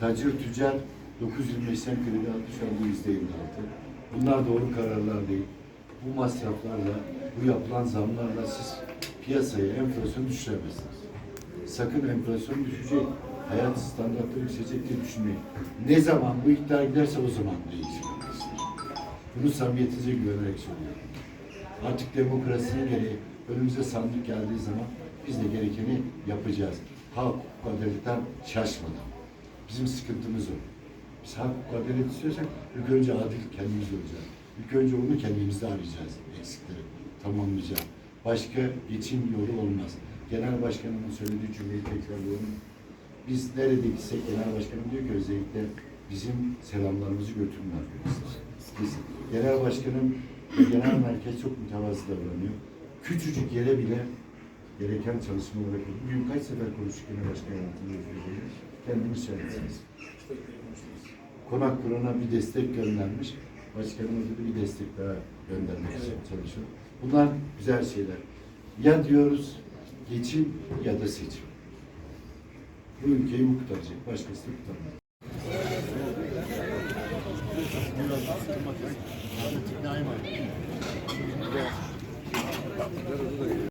Tacir tüccar 925'ten kredi aldı şu anda yüzde 56. Bunlar doğru kararlar değil. Bu masraflarla, bu yapılan zamlarla siz piyasaya enflasyonu düşüremezsiniz. Sakın enflasyon düşecek, hayat standartları yükselecek diye düşünmeyin. Ne zaman bu iktidar giderse o zaman değişir. Bunu samimiyetinize güvenerek söylüyorum. Artık demokrasinin gereği önümüze sandık geldiği zaman biz de gerekeni yapacağız. Hak, hukuk, adaletten şaşmadan. Bizim sıkıntımız o. Biz hak, adalet istiyorsak ilk önce adil kendimiz olacağız. İlk önce onu kendimizde arayacağız eksikleri, tamamlayacağız. Başka geçim yolu olmaz. Genel başkanımın söylediği cümleyi tekrarlıyorum. Biz nerede gitsek genel başkanım diyor ki özellikle bizim selamlarımızı götürün arkadaşlar. Kesin. Genel başkanım genel merkez çok mütevazı davranıyor. Küçücük yere bile gereken çalışmalar yapıyor. Bugün kaç sefer konuştuk genel başkan yardımcı Kendiniz söylesiniz. Konak Kur'an'a bir destek göndermiş. Başkanımız da bir destek daha göndermek için çalışıyor. Bunlar güzel şeyler. Ya diyoruz geçim ya da seçim. Bu ülkeyi bu kurtaracak. Başkası da kurtarmaz.